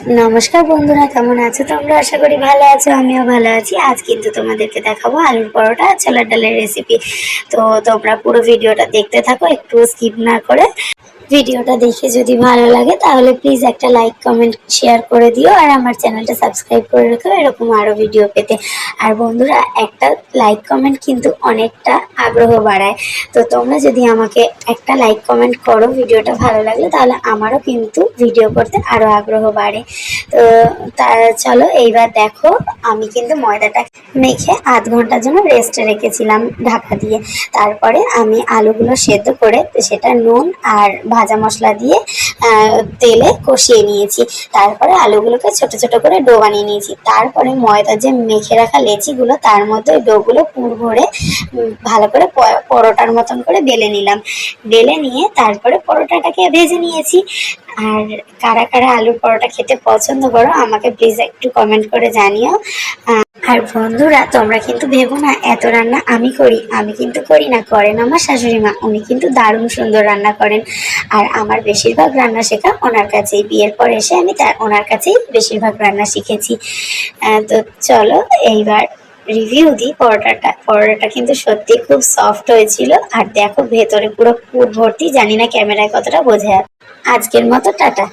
নমস্কার বন্ধুরা, কেমন আছো তোমরা? আশা করি ভালো আছো, আমিও ভালো আছি। আজ কিন্তু তোমাদেরকে দেখাবো আলুর পরোটা, ছোলার ডালের রেসিপি তো তোমরা পুরো ভিডিওটা দেখতে থাকো, একটু স্কিপ না করে। ভিডিওটা দেখে যদি ভালো লাগে, তাহলে প্লিজ একটা লাইক কমেন্ট শেয়ার করে দিও আর আমার চ্যানেলটা সাবস্ক্রাইব করে রেখো এরকম আরও ভিডিও পেতে। আর বন্ধুরা, একটা লাইক কমেন্ট কিন্তু অনেকটা আগ্রহ বাড়ায়। তো তোমরা যদি আমাকে একটা লাইক কমেন্ট করো ভিডিওটা ভালো লাগলে, তাহলে আমারও কিন্তু ভিডিও করতে আরও আগ্রহ বাড়ে। তো তা চলো, এইবার দেখো, আমি কিন্তু ময়দাটা মেখে আধ ঘণ্টার জন্য রেস্টে রেখেছিলাম ঢাকা দিয়ে। তারপরে আমি আলুগুলো সেদ্ধ করে সেটা নুন আর ভাজা মশলা দিয়ে তেলে কষিয়ে নিয়েছি। তারপরে আলুগুলোকে ছোট ছোট করে ডো বানিয়ে নিয়েছি। তারপরে ময়দা যে মেখে রাখা লেচিগুলো, তার মধ্যে ডোগুলো পুর ভরে ভালো করে পরোটার মতন করে বেলে নিলাম। বেলে নিয়ে তারপরে পরোটাটাকে ভেজে নিয়েছি। আর কারা কারা আলুর পরোটা খেতে পছন্দ করো, আমাকে প্লিজ একটু কমেন্ট করে জানিও। আর বন্ধুরা, তোমরা কিন্তু ভেবো না, এত রান্না আমি করি, আমি কিন্তু করি না, করেন আমার শাশুড়ি মা, উনি কিন্তু দারুণ সুন্দর রান্না করেন। আর আমার বেশিরভাগ রান্না শেখা ওনার কাছেই, বিয়ের পর এসে আমি তার, ওনার কাছেই বেশিরভাগ রান্না শিখেছি। তো চলো, এইবার রিভিউ দিই পরোটাটা। পরোটাটা কিন্তু সত্যি খুব সফট হয়েছিল, আর দেখো ভেতরে পুরো পুর ভর্তি, জানি না ক্যামেরায় কতটা বোঝা। আজকের মতো, টাটা।